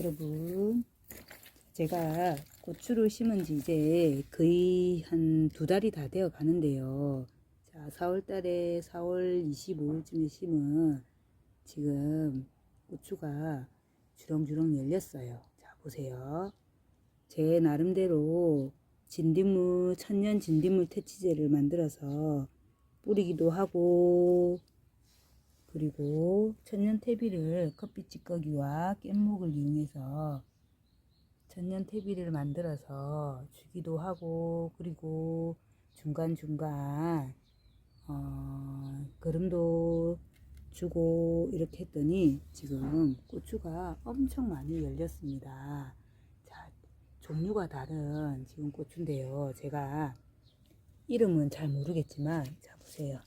여러분, 제가 고추를 심은 지 이제 거의 한 두 달이 다 되어 가는데요. 자, 4월 달에 4월 25일쯤에 심은 지금 고추가 주렁주렁 열렸어요. 자, 보세요. 제 나름대로 진딧물, 천년 진딧물 퇴치제를 만들어서 뿌리기도 하고, 그리고 천년 퇴비를 커피 찌꺼기와 깻목을 이용해서 천년 퇴비를 만들어서 주기도 하고 그리고 중간중간 어, 거름도 주고 이렇게 했더니 지금 고추가 엄청 많이 열렸습니다. 자, 종류가 다른 지금 고추인데요. 제가 이름은 잘 모르겠지만 자 보세요.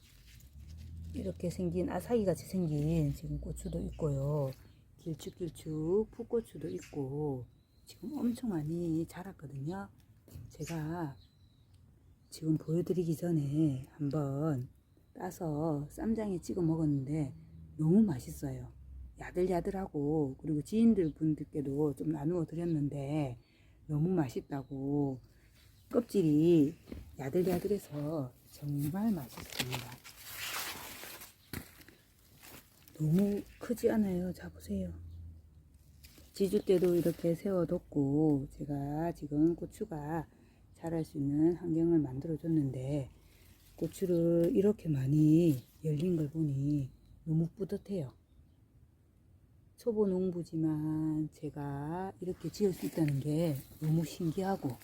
이렇게 생긴 아사기 같이 생긴 지금 고추도 있고요. 길쭉길쭉 풋고추도 있고 지금 엄청 많이 자랐거든요. 제가 지금 보여드리기 전에 한번 따서 쌈장에 찍어 먹었는데 너무 맛있어요. 야들야들하고 그리고 지인들 분들께도 좀 나누어 드렸는데 너무 맛있다고 껍질이 야들야들해서 정말 맛있습니다. 너무 크지 않아요. 자 보세요. 지주 때도 이렇게 세워뒀고 제가 지금 고추가 자랄 수 있는 환경을 만들어 줬는데 고추를 이렇게 많이 열린 걸 보니 너무 뿌듯해요. 초보 농부지만 제가 이렇게 지을 수 있다는 게 너무 신기하고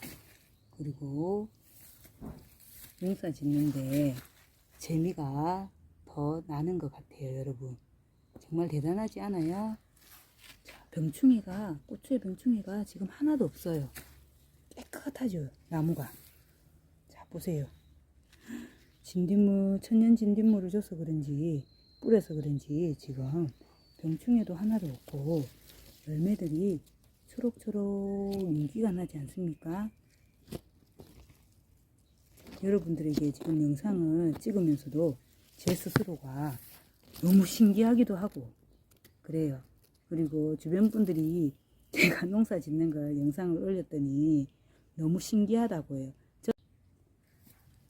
그리고 농사 짓는데 재미가 더 나는 것 같아요, 여러분. 정말 대단하지 않아요? 자, 병충해가, 고추의 병충해가 지금 하나도 없어요. 깨끗하죠, 나무가. 자, 보세요. 진딧물, 천년 진딧물을 줘서 그런지, 뿌려서 그런지 지금 병충해도 하나도 없고, 열매들이 초록초록 윤기가 나지 않습니까? 여러분들에게 지금 영상을 찍으면서도 제 스스로가 너무 신기하기도 하고 그래요. 그리고 주변 분들이 제가 농사 짓는 걸 영상을 올렸더니 너무 신기하다고 해요. 저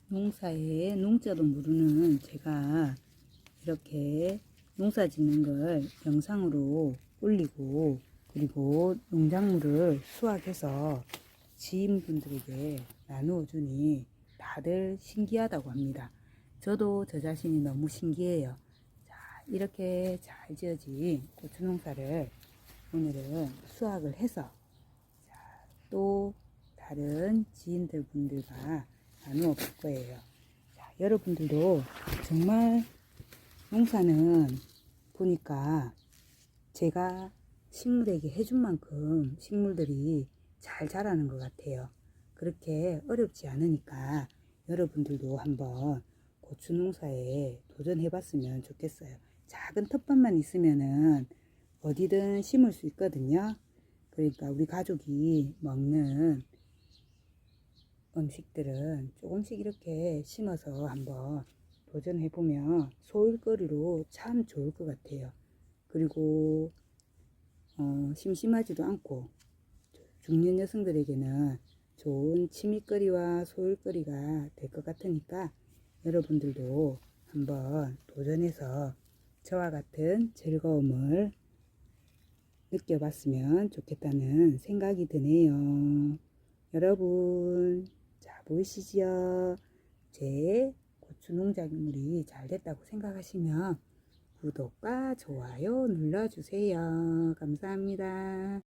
농사에 농자도 모르는 제가 이렇게 농사 짓는 걸 영상으로 올리고 그리고 농작물을 수확해서 지인분들에게 나누어 주니 다들 신기하다고 합니다. 저도 저 자신이 너무 신기해요. 자, 이렇게 잘 지어진 고추 농사를 오늘은 수확을 해서 자, 또 다른 지인들 분들과 나누어 볼 거예요. 자, 여러분들도 정말 농사는 보니까 제가 식물에게 해준 만큼 식물들이 잘 자라는 것 같아요. 그렇게 어렵지 않으니까 여러분들도 한번 고추 농사에 도전해 봤으면 좋겠어요. 작은 텃밭만 있으면은 어디든 심을 수 있거든요. 그러니까 우리 가족이 먹는 음식들은 조금씩 이렇게 심어서 한번 도전해 보면 소일거리로 참 좋을 것 같아요. 그리고 어, 심심하지도 않고 중년 여성들에게는 좋은 취미거리와 소일거리가 될 것 같으니까 여러분들도 한번 도전해서 저와 같은 즐거움을 느껴봤으면 좋겠다는 생각이 드네요. 여러분, 자, 보이시지요? 제 고추 농작물이 잘 됐다고 생각하시면 구독과 좋아요 눌러주세요. 감사합니다.